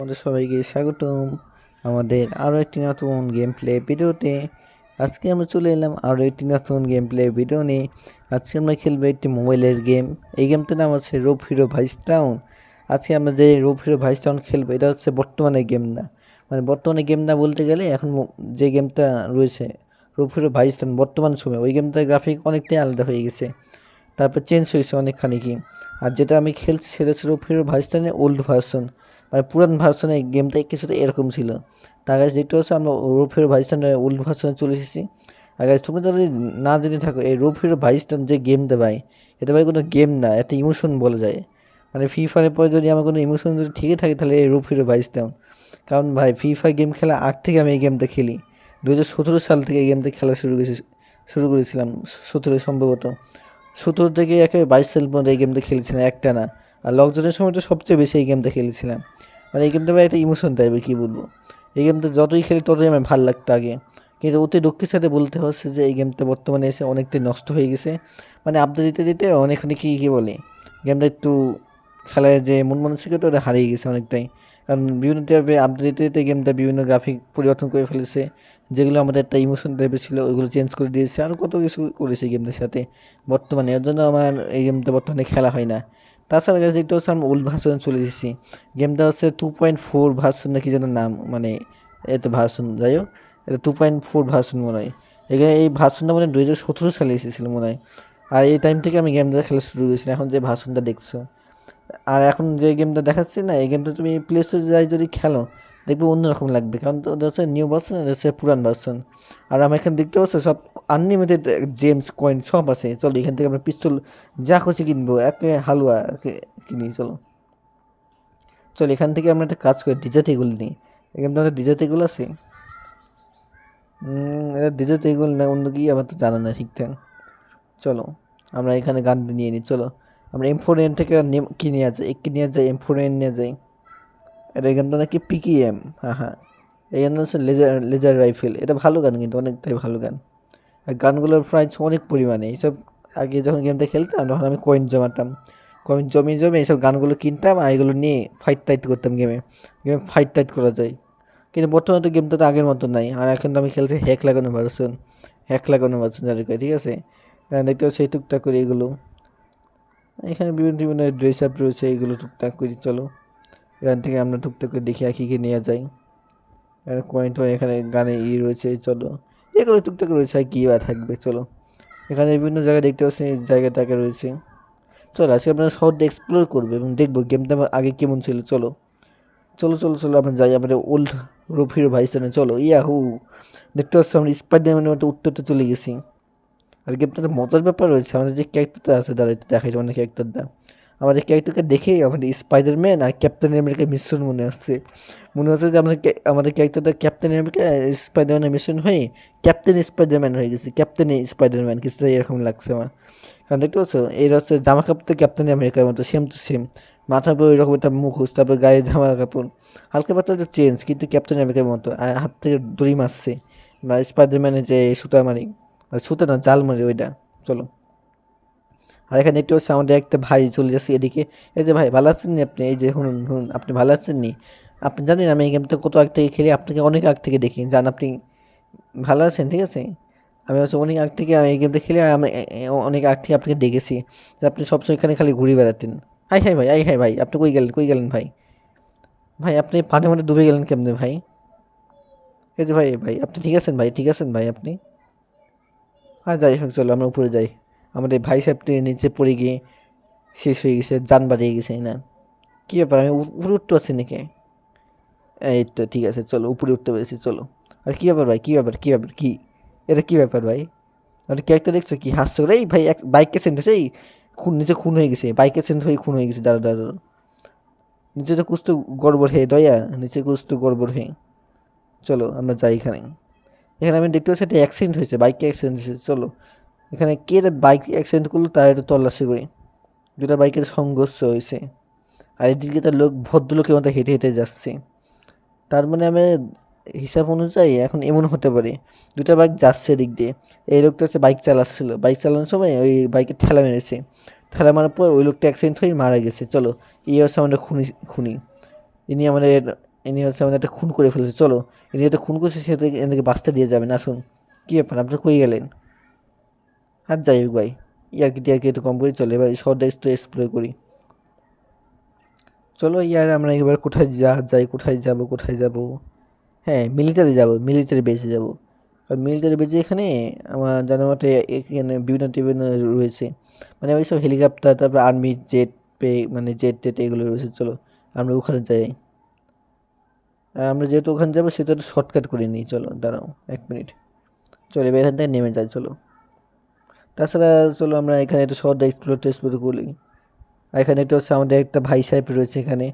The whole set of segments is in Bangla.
আমাদের সবাইকে স্বাগতম। আমাদের আরও একটি নতুন গেম প্লে ভিডিওতে। আজকে আমরা চলে এলাম আরও একটি নতুন গেম প্লে ভিডিও নিয়ে। আজকে আমরা খেলব একটি মোবাইলের গেম এই গেমটার নাম হচ্ছে রোপ হিরো ভাইস টাউন আজকে আমরা যে রোপ হিরো ভাইস টাউন খেলব, এটা হচ্ছে বর্তমানে গেম না। মানে বর্তমানে গেম না বলতে গেলে এখন যে গেমটা রয়েছে রোপ হিরো ভাইস টাউন বর্তমান সময়ে, ওই গেমটার গ্রাফিক অনেকটাই আলাদা হয়ে গেছে। তারপর চেঞ্জ হয়েছে অনেকখানি কি। আর যেটা আমি খেলছি সেটা ছিল ফিরো ভাইস্টানের ওল্ড ভার্সন মানে পুরান ভার্সনে গেমটা কিছুটা এরকম ছিল। তার কাছে যেটা হচ্ছে আমরা রোফিরো ভাইস্টানের ওল্ড ভার্সনে চলে এসেছি। আর guys, তোমরা যদি না জেনে থাকো এই রোফিরো ভাইস্টান যে গেমটা ভাই এটা ভাই কোনো গেম না একটা ইমোশন বলা যায়। মানে ফ্রি ফায়ারের পরে যদি আমার কোনো ইমোশন যদি ঠিকই থাকে তাহলে এই রোফিরো ভাইস্টান কারণ ভাই ফ্রি ফায়ার গেম খেলা আগ থেকে আমি এই গেমটা খেলি। দু সতেরো সাল থেকে এই গেমটা খেলা শুরু করেছি শুরু করেছিলাম সতেরো সম্ভবত। সতেরো থেকে একেবারে বাইশ সাল পর্যন্ত এই গেমটা খেলেছিলাম একটা না। আর লকডাউনের সময় তো সবচেয়ে বেশি এই গেমটা খেলেছিলাম। মানে এই গেমটা একটা ইমোশন টাইপের কী বলব? এই গেমটা যতই খেলি ততই আমার ভালো লাগতো আগে। কিন্তু অতি দুঃখের সাথে বলতে হচ্ছে যে এই গেমটা বর্তমানে এসে অনেকটাই নষ্ট হয়ে গেছে। মানে আপডেট দিতে দিতে অনেকখানি কী কী বলে? গেমটা একটু খেলায় যে মন মানসিকতা ওটা হারিয়ে গেছে অনেকটাই। কারণ বিভিন্ন টাইপের আপডেট দিতে দিতে গেমটা বিভিন্ন গ্রাফিক পরিবর্তন করে ফেলেছে। যেগুলো আমাদের একটা ইমোশন টাইপের ছিল ওইগুলো চেঞ্জ করে দিয়েছে। আর কত কিছু করেছে গেমটার সাথে। বর্তমানে, এর জন্য আমার এই গেমটা বর্তমানে খেলা হয় না। তাছাড়া গাছ দেখতে পাচ্ছি আমি ওল্ড ভার্সন চলে এসেছি। গেমটা হচ্ছে টু পয়েন্ট ফোর ভার্সন নাকি যেন নাম মানে এত ভার্সন যাই হোক, এটা টু পয়েন্ট ফোর ভার্সন মনে হয়। এখানে এই ভার্সনটা মানে দুই হাজার সতেরো সালে এসেছিল মনে হয়। আর এই টাইম থেকে আমি গেমটা খেলা শুরু করেছি, এখন যে ভার্সনটা দেখছ। আর এখন যে গেমটা দেখাচ্ছি না, এই গেমটা তুমি প্লে স্টোরে যাই যদি খেলো দেখবে অন্যরকম লাগবে। কারণ তো ওটা হচ্ছে নিউ ভার্সন এটা হচ্ছে পুরান ভার্সন আর আমার এখানে দেখতে পাচ্ছ সব আনলিমিটেড জেমস কয়েন সব আছে। চলো, এখান থেকে আমরা পিস্তল যা খুশি কিনবো, এক হালুয়া কিনি, চলো। চলো, এখান থেকে আমরা একটা কাজ করি ডিজে টেগুল নিই। এখানে একটা ডিজে টেগুল আছে। এটা ডিজে টেগুল না, অন্য কি আমার তো জানা না ঠিকঠাক। চলো, আমরা এখানে গান নিয়ে নিই, চলো। আমরা এম ফোর এন থেকে নেম কি নিয়ে যাই কি নিয়ে যাই এম ফোর এন নিয়ে যাই। এটা এখানটা নাকি পিকি এম হ্যাঁ হ্যাঁ এখানে হচ্ছে লেজার লেজার রাইফেল এটা ভালো গান কিন্তু, অনেকটাই ভালো গান। আর গানগুলোর প্রাইস অনেক পরিমাণে। এইসব আগে যখন গেমটা খেলতাম, তখন আমি কয়েন জমাতাম। কয়েন জমিয়ে জমিয়ে এইসব গানগুলো কিনতাম আর এগুলো নিয়ে ফাইট টাইট করতাম গেমে গেমে ফাইট টাইট করা যায়। কিন্তু বর্তমানে তো গেমটা তো আগের মতো নাই। আর এখন তো আমি খেলছি হ্যাক লাগানো ভার্সন হ্যাক লাগানো ভার্সন যার ঠিক আছে? দেখতে পাচ্ছি এই টুকটাক করে এগুলো। এখানে বিভিন্ন বিভিন্ন ড্রেস আপ রয়েছে, এগুলো টুকটাক করি, চলো। এখান থেকে আমরা টুকটাক করে দেখি আর কী কী নেওয়া কয়েন টয়েন এখানে গানে ই রয়েছে, চলো। এগুলো টুকটাক রয়েছে আর কী বা থাকবে, চলো। এখানে বিভিন্ন জায়গায় দেখতে পাচ্ছি, এই জায়গাটাকে রয়েছে। চলো, আজকে আমরা শহরটা এক্সপ্লোর করবে এবং দেখব গেমটা আগে কেমন ছিল, চলো। চলো চলো চলো, আমরা যাই আমাদের ওল্ড রফির ভাইস্টানে চলো। ইয়াহু! দেখতে পাচ্ছি, আমরা স্পাইডারম্যানের মতো উত্তর উত্তর চলে গেছি। আর গেমটাতে মজার ব্যাপার রয়েছে, আমাদের যে ক্যারেক্টারটা আছে দাঁড়া একটু দেখাই আমাদের ক্যারেক্টারটা আমাদের ক্যারেক্টারকে দেখেই আমাদের স্পাইডারম্যান আর ক্যাপ্টেন আমেরিকার মিশ্রণ মনে আসছে। মনে হচ্ছে যে আমাদের আমাদের ক্যারেক্টারটা ক্যাপ্টেন আমেরিকা, স্পাইডারম্যানের মিশ্রণ হয়ে ক্যাপ্টেন স্পাইডারম্যান হয়ে গেছে, ক্যাপ্টেন স্পাইডারম্যান, কিছুটা এরকম লাগছে আমার। কারণ দেখতে পাচ্ছ এই হচ্ছে জামা কাপড় তো ক্যাপ্টেন আমেরিকার মতো সেম টু সেম মাথার উপর ওইরকম একটা মুখোশ, তারপর গায়ে জামা কাপড়। হালকা পাতলা একটা চেঞ্জ কিন্তু ক্যাপ্টেন আমেরিকার মতো, আর হাত থেকে দড়ি মারছে। বা স্পাইডারম্যানের যে সুতা মারি আর সুতা না জাল মারি ওইটা। চলো। আর এখানে একটু হচ্ছে আমাদের একটা ভাই চলে যাচ্ছে এদিকে। এই যে ভাই, ভালো আছেন নি আপনি? এই যে শুনুন শুনুন, আপনি ভালো আছেন নি আপনি জানেন আমি এই গেমটা কত আগ থেকে খেলি, আপনাকে অনেক আগ থেকে দেখি। জান আপনি ভালো আছেন, ঠিক আছে? আমি হচ্ছে অনেক আগ থেকে এই গেমটা খেলে আমি অনেক আগ থেকে আপনাকে দেখেছি যে আপনি সবসময় এখানে খালি ঘুরে বেড়াতেন। হাই হাই ভাই আই হাই ভাই, আপনি কই গেলেন কই গেলেন ভাই? ভাই, আপনি পানির মধ্যে ডুবে গেলেন কেমনে ভাই? এই যে ভাই ভাই, আপনি ঠিক আছেন ভাই, ঠিক আছেন ভাই, আপনি? হ্যাঁ যাই হোক, চলো আমরা উপরে যাই। আমাদের ভাই সাহেবটি নিচে পড়ে গিয়ে শেষ হয়ে গেছে, যান বাড়িয়ে গেছে না? কী ব্যাপার? আমি উপরে উঠতে পারছি নাকি? এই তো, ঠিক আছে, চলো, উপরে উঠতে পেরেছি, চলো। আর কী ব্যাপার ভাই? কী ব্যাপার? কী ব্যাপার? কী? এটা কী ব্যাপার ভাই? আর ক্যারেক্টার দেখছ কি? হাসছো এই ভাই, এক বাইকের সেন্ট হয়েছে, এই খুন, নিচে খুন হয়ে গেছে বাইকের সেন্ট হয়ে খুন হয়ে গেছে, দাঁড়া দাঁড়া। নিচে তো কুছ তো গড়বড় হে, দয়া, নিচে কুছ তো গড়বড় হে। চলো, আমরা যাই এখানে। এখানে আমি দেখতে পাচ্ছি একটা অ্যাক্সিডেন্ট হয়েছে বাইকে অ্যাক্সিডেন্ট হয়েছে, চলো। এখানে কে বাইক অ্যাক্সিডেন্ট করল তার একটু তল্লাশি করি। দুটা বাইকের সংঘর্ষ হয়েছে। আর এদিকে তার লোক ভদ্রলোকের মতো হেঁটে হেঁটে যাচ্ছে। তার মানে আমি হিসাব অনুযায়ী এখন এমন হতে পারে। দুটা বাইক যাচ্ছে দিক দিয়ে। এই লোকটা হচ্ছে বাইক চালাচ্ছিল। বাইক চালানোর সময় ওই বাইকে ঠেলা মেরেছে। ঠেলা মারার পর ওই লোকটা অ্যাক্সিডেন্ট হয়ে মারা গেছে। চলো এই হচ্ছে আমাদের খুনি খুনি। ইনি আমাদের, ইনি হচ্ছে আমাদের একটা খুন করে ফেলেছে। চলো, ইনি একটা খুন করছে, সে তো এনাকে বাঁচতে দিয়ে যাবেন আসুন, কী ব্যাপার? আপনি কই গেলেন? আর যাই হোক ভাই ইয়ারকি টিয়ারকি একটু কম করি, চলো এবার শহরটা একটু এক্সপ্লোর করি। চলো ইয়ার আমরা এবার কোথায় যা, যাই, কোথায় যাব কোথায় যাব? হ্যাঁ মিলিটারি যাব মিলিটারি বেসে যাব। আর মিলিটারি বেজে এখানে আমার জানার মতে এখানে বিভিন্ন টিভিন্ন রয়েছে। মানে ওই সব হেলিকপ্টার তারপর আর্মি জেট পে মানে জেট টেট এগুলো রয়েছে, চলো আমরা ওখানে যাই। আর আমরা যেহেতু ওখানে যাব সেটা শর্টকাট করে নিই, চলো দাঁড়াও এক মিনিট চলো এবার এখান থেকে নেমে যাই, চলো। তাছাড়া চলো আমরা এখানে একটু শহরটা এক্সপ্লোর টেক্সপ্লোর করি। এখানে একটা হচ্ছে আমাদের একটা ভাই সাহেব রয়েছে এখানে।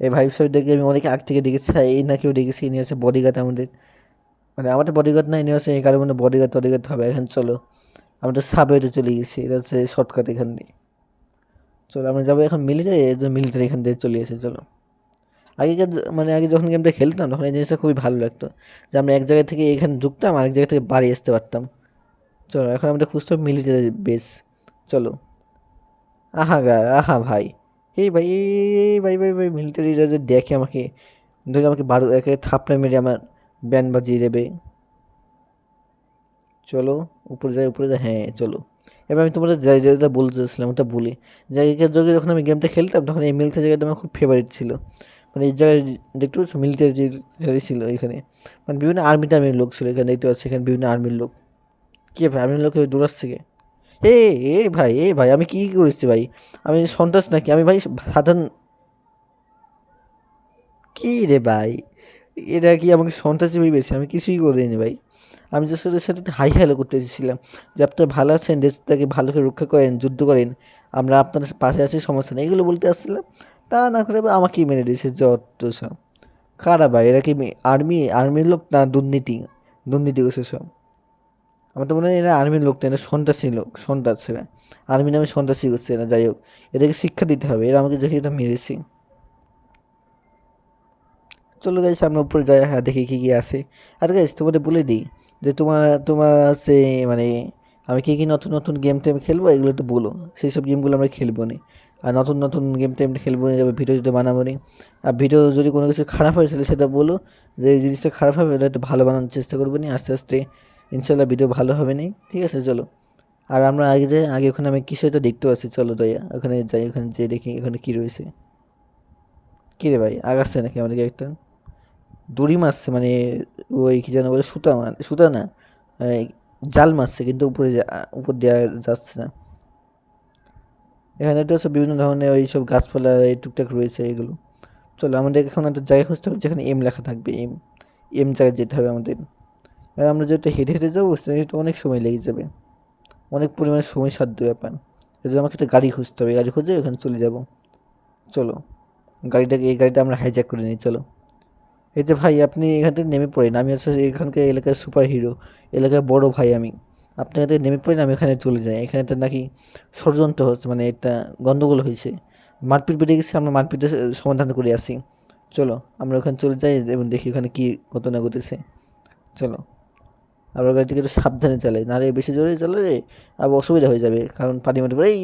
এই ভাই সাহেবটাকে আমি অনেক আগ থেকে দেখেছি এই না কেউ দেখেছি, ইনি হচ্ছে বডিগার্ড আমাদের। মানে আমাদের বডিগার্ড না, ইনি হচ্ছে এই কারণে মধ্যে বডিগার্ড টডিগার্ড হবে। এখন চলো, আমরা সাবওয়েতে চলে গেছি, এটা হচ্ছে শর্টকাট এখান দিয়ে। চলো, আমরা যাব এখন মিলিটারি এই মিলিটারি এখান থেকে চলে এসে, চলো। আগেকার মানে আগে যখন গেমটা খেলতাম, তখন এই জিনিসটা খুবই ভালো লাগতো। যে আমরা এক জায়গা থেকে এখানে ঢুকতাম, আরেক জায়গা থেকে বাড়ি আসতে পারতাম। চলো, এখন আমাদের খুঁজতে হবে মিলিটারি বেস চলো। আহা গা, আহা ভাই। এই ভাই এই ভাই ভাই ভাই, মিলিটারিরা যে দেখে আমাকে, ধরে আমাকে বারো, একে থাপড়া মেরে আমার ব্যান্ড বাজিয়ে দেবে। চলো, উপরে যাই উপরে যাই হ্যাঁ চলো। এবার আমি তোমাদের যেটা বলতে চাইছিলাম, ওটা বলি। জায়গার যোগে যখন আমি গেমটা খেলতাম, তখন এই মিলিটারি জায়গাটা আমার খুব ফেভারিট ছিল। মানে এই জায়গায় দেখতে পাচ্ছ মিলিটারি ছিল এখানে। মানে বিভিন্ন আর্মি টার্মির লোক ছিল, এখানে দেখতে পাচ্ছি, এখানে বিভিন্ন আর্মির লোক। কী ভাই? আর্মির লোক দূরাস থেকে? এ এ ভাই এ ভাই, আমি কী করেছি ভাই? আমি সন্ত্রাস নাকি? আমি ভাই সাধারণ কী রে ভাই? এটা কি আমাকে সন্ত্রাসী ভেবেছে? আমি কিছুই করিনি ভাই। আমি যে সাথে সাথে হাই হ্যালো করতে এসেছিলাম যে আপনারা ভালো আছেন, দেশটাকে ভালো করে রক্ষা করেন, যুদ্ধ করেন, আমরা আপনার পাশে আছি, সমস্যা নেই। এগুলো বলতে আসছিলাম। তা না করে আমাকেই মেরে দিয়েছে যত সব। কারা ভাই? এরা কি আর্মি? আর্মির লোক না দুর্নীতি? দুর্নীতি করছে সব? আমার তো মনে হয় এরা আর্মির লোক এরা সন্ত্রাসী লোক সন্ত্রাস এরা আর্মি নামে সন্ত্রাসী করছে এরা, যাই হোক। এদেরকে শিক্ষা দিতে হবে, এরা আমাকে দেখে এটা মেরেছে। চলো গাইস আমরা উপরে যাই হ্যাঁ দেখি কী কী আছে। আর গাইস তোমাদের বলে দিই যে তোমার তোমার আছে মানে আমি কী কী নতুন নতুন গেম টেম খেলব, এগুলো একটু বলো। সেই সব গেমগুলো আমরা খেলব নি। আর নতুন নতুন গেম টেম খেলব নি যাবে ভিডিও যদি বানাবো নি। আর ভিডিও যদি কোনো কিছু খারাপ হয়, তাহলে সেটা বলো। যে এই জিনিসটা খারাপ হবে এটা একটু ভালো বানানোর চেষ্টা করব নি, আস্তে আস্তে। ইনশাল্লাহ ভিডিও ভালো হবে নি ঠিক আছে, চলো। আর আমরা আগে যাই আগে ওখানে আমি কিছু একটা দেখতে পাচ্ছি? চলো দয়া ওখানে যাই, ওখানে যেয়ে দেখি ওখানে কী রয়েছে। কী রে ভাই আগাচ্ছে নাকি আমাদেরকে একটা? দড়ি মারছে মানে ওই কী যেন বলে, সুতা মার সুতা না জাল মারছে, কিন্তু উপরে উপর দেওয়া যাচ্ছে না। এখানে তো সব বিভিন্ন ধরনের ওই সব গাছপালা, এই টুকটাক রয়েছে এগুলো। চলো, আমাদের এখন একটা জায়গা খুঁজতে হবে, যেখানে এম লেখা থাকবে এম এম জায়গায় যেতে হবে আমাদের। আমরা যেহেতু হেঁটে হেঁটে যাব, সেহেতু অনেক সময় লেগে যাবে। অনেক পরিমাণে সময় সাধ্য ব্যাপার এই জন্য আমাকে একটা গাড়ি খুঁজতে হবে, গাড়ি খুঁজে ওখানে চলে যাব। চলো, গাড়িটাকে, এই গাড়িটা আমরা হাইজ্যাক করে নিই, চলো। এই যে ভাই, আপনি এখান থেকে নেমে পড়েন। আমি হচ্ছে এখানকার এলাকার সুপার হিরো এলাকার বড় ভাই আমি। আপনি এখান থেকে নেমে পড়েন, আমি এখানে চলে যাই। এখানে তো নাকি ষড়যন্ত্র হচ্ছে মানে একটা গণ্ডগোল হয়েছে। মারপিট বেড়ে গেছে, আমরা মারপিটের সমাধান করে আসি। চলো, আমরা ওখানে চলে যাই এবং দেখি ওখানে কী ঘটনা ঘটেছে। চলো। আমরা গাড়িটিকে একটু সাবধানে চালাই, নাহলে বেশি জোরে চালালে আবার অসুবিধা হয়ে যাবে, কারণ পানি মাটি এই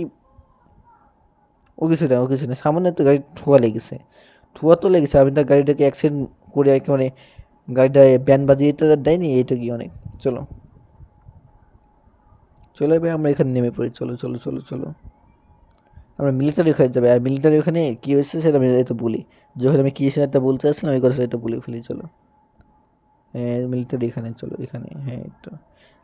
ও কিছু না, ও কিছু না। সামান্য তো গাড়ি ঠোয়া লেগেছে, ঠোয়া তো লেগেছে, আমি তার গাড়িটাকে অ্যাক্সিডেন্ট করে একেবারে গাড়িটা ব্যান বাজিয়ে তো দেয়নি, এইটা কি অনেক? চলো। চলো এবার আমরা এখানে নেমে পড়ি, চলো চলো চলো চলো। আমরা মিলিটারি ওখানে যাবে, আর মিলিটারি ওখানে কী হয়েছে সেটা আমি তো বলি। যখন আমি কী একটা বলতে আসছিলাম ওই কথাটা এটা বলে ফেলি, চলো। মিলিটারি এখানে চলো, এখানে হ্যাঁ তো।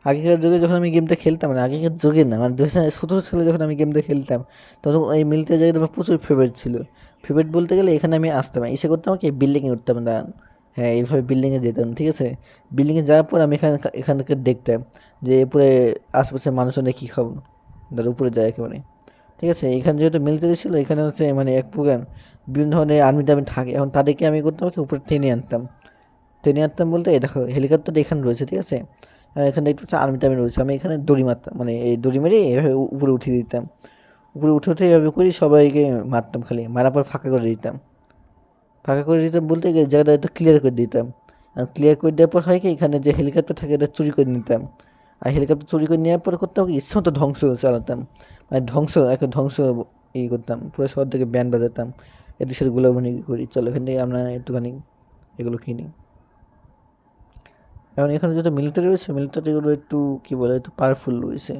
আগেকার যুগে যখন আমি গেমটা খেলতাম মানে আগেকার যুগে না মানে দু হাজার সতেরো সালে যখন আমি গেমটা খেলতাম, তখন এই মিলিটারি জায়গাটা আমার প্রচুর ফেভারিট ছিল। ফেভারিট বলতে গেলে এখানে আমি আসতাম এসে করতাম কি বিল্ডিংয়ে উঠতাম, দাঁড়ান। হ্যাঁ এইভাবে বিল্ডিংয়ে যেতাম, ঠিক আছে? বিল্ডিংয়ে যাওয়ার পর আমি এখানে এখান থেকে দেখতাম যে উপরে আশেপাশে মানুষজনের কী খাব তার উপরে যায় একেবারে। ঠিক আছে? এখানে যেহেতু মিলিটারি ছিল, এখানে হচ্ছে মানে এক প্রকার বিভিন্ন ধরনের আর্মি টার্মি থাকে, এখন তাদেরকে আমি করতাম কি, উপরে টেনে আনতাম। টেনে আনতাম বলতে দেখো হেলিকপ্টার এখানে রয়েছে, ঠিক আছে? আর এখানে একটু আর্মি টার্মি রয়েছে। আমি এখানে দড়ি মারতাম মানে এই দড়ি মেরে এভাবে উপরে উঠিয়ে দিতাম। উপরে উঠে উঠে এভাবে করি সবাইকে মারতাম খালি। মারার পর ফাঁকা করে দিতাম। ফাঁকা করে দিতাম বলতে জায়গাটা একটু ক্লিয়ার করে দিতাম। আর ক্লিয়ার করে দেওয়ার পর হয় কি, এখানে যে হেলিকপ্টার থাকে এটা চুরি করে নিতাম। আর হেলিকপ্টার চুরি করে নেওয়ার পর করতাম কি, ইচ্ছা মতো ধ্বংস চালাতাম। মানে ধ্বংস, একটা ধ্বংস ই করতাম। পুরো শহর থেকে ব্যান্ড বাজাতাম। এদের সাথে গোলাগুলি করি। চলো এখান থেকে আমরা একটুখানি এগুলো কিনি। এখন এখানে যেটা মিলিটারি রয়েছে মিলিটারিগুলো একটু কী বলে একটু পাওয়ারফুল রয়েছে।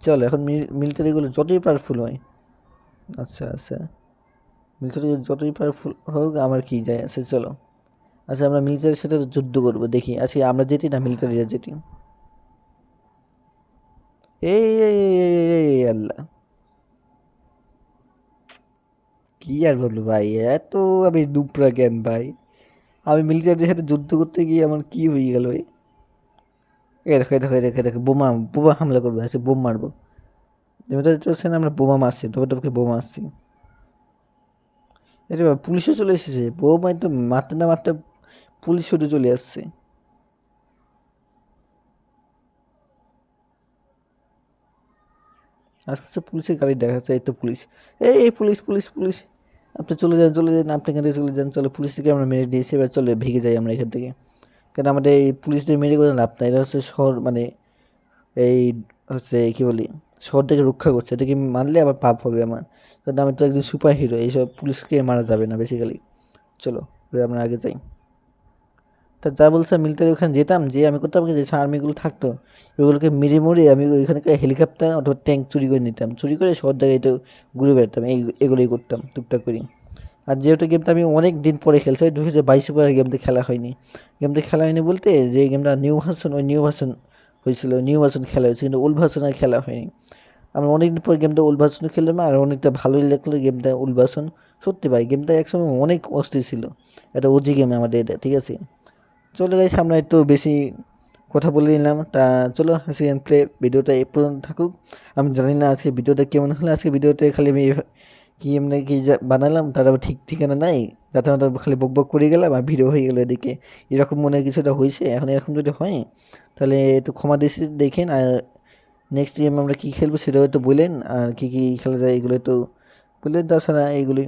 চলো এখন মিলিটারিগুলো যতই পাওয়ারফুল হয়। আচ্ছা আচ্ছা। মিলিটারি যতই পাওয়ারফুল হোক আমার কি যায় আছে চলো। আচ্ছা আমরা মিলিটারির সাথে যুদ্ধ করব দেখি। আজকে আমরা যেটি না মিলিটারিরা যেটি? এই এই, আল্লাহ। কি আর বলব ভাই এত আমি ডুবরা জ্ঞান ভাই। আমি মিলিটারির সাথে যুদ্ধ করতে গিয়ে আমার কি হয়ে গেল এ দেখো দেখো দেখো দেখো, বোমা বোমা হামলা করব আচ্ছা বোম মারবো। চলছে না আমরা বোমা মারছি তবে তবে বোমা মারছি। এটা পুলিশও চলে এসেছে, বোমাই তো মারতে না মারতে পুলিশ ছুটে চলে আসছে। আজকে পুলিশের গাড়ি দেখা যাচ্ছে, এই তো পুলিশ। এই পুলিশ পুলিশ পুলিশ। আপনি চলে যান চলে যান, আপনি এখান থেকে চলে যান, চলে পুলিশকে আমরা মেরে দিয়েছি, এবার চলে ভেঙে যাই আমরা এখান থেকে। কেন আমাদের এই পুলিশদের মেরে করে লাভ নাই এটা হচ্ছে শহর মানে এই হচ্ছে কী বলি, শহর থেকে রক্ষা করছে। এটাকে মানলে আবার পাপ হবে আমার। কারণ আমি তো একজন সুপার হিরো এইসব পুলিশকে মারা যাবে না বেসিক্যালি চলো আমরা আগে যাই। তা যা বলছে মিলিটারি ওখানে যেতাম যে আমি করতাম কি যে আর্মিগুলো থাকতো, ওগুলোকে মেরে মরে আমি ওইখানকার হেলিকপ্টার অথবা ট্যাঙ্ক চুরি করে নিতাম। চুরি করে শহর জায়গায় তো ঘুরে বেড়াতাম, এই এগুলোই করতাম, টুকটাক করি আর যেহেতু গেমটা আমি অনেক দিন পরে খেলছি, ওই দু হাজার বাইশে পরে গেমটা খেলা হয়নি। গেমটা খেলা হয়নি বলতে যে গেমটা নিউ ভার্সন ওই নিউ ভার্সন হয়েছিল নিউ ভার্সন খেলা হয়েছে, কিন্তু ওল্ড ভার্সন আর খেলা হয়নি। আমরা অনেকদিন পর গেমটা ওল্ড ভার্সনে খেললাম, আর অনেকটা ভালোই লাগল গেমটা ওল্ড ভার্সন সত্যি ভাই, গেমটা একসময় অনেক অস্থির ছিল এটা ওজি গেম আমাদের এটা ঠিক আছে? চলো গাইস আমরা একটু বেশি কথা বলে নিলাম। তা চলো, আজকে গেম প্লে ভিডিওটা এ পর্যন্ত থাকুক। আমি জানি না আজকে ভিডিওটা কেমন হলো। আজকে ভিডিওতে খালি আমি কি এমনি কি বানালাম, তার ঠিক ঠিকানা নাই। যাতে আমরা খালি বক বক করে গেলাম আর ভিডিও হয়ে গেলো এদিকে। এরকম মনে কিছুটা হয়েছে, এখন এরকম যদি হয়, তাহলে একটু ক্ষমা দেশে দেখেন। আর নেক্সট গেম আমরা কী খেলব সেটাও একটু বলেন। আর কী কী খেলা যায় এগুলো একটু বললেন তাছাড়া এইগুলি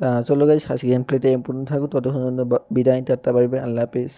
তা চলো গাইস আজকে গেম এ পর্যন্ত থাকুক ততক্ষণ বিদায় টাটা বাড়বে। আল্লাহ হাফিজ।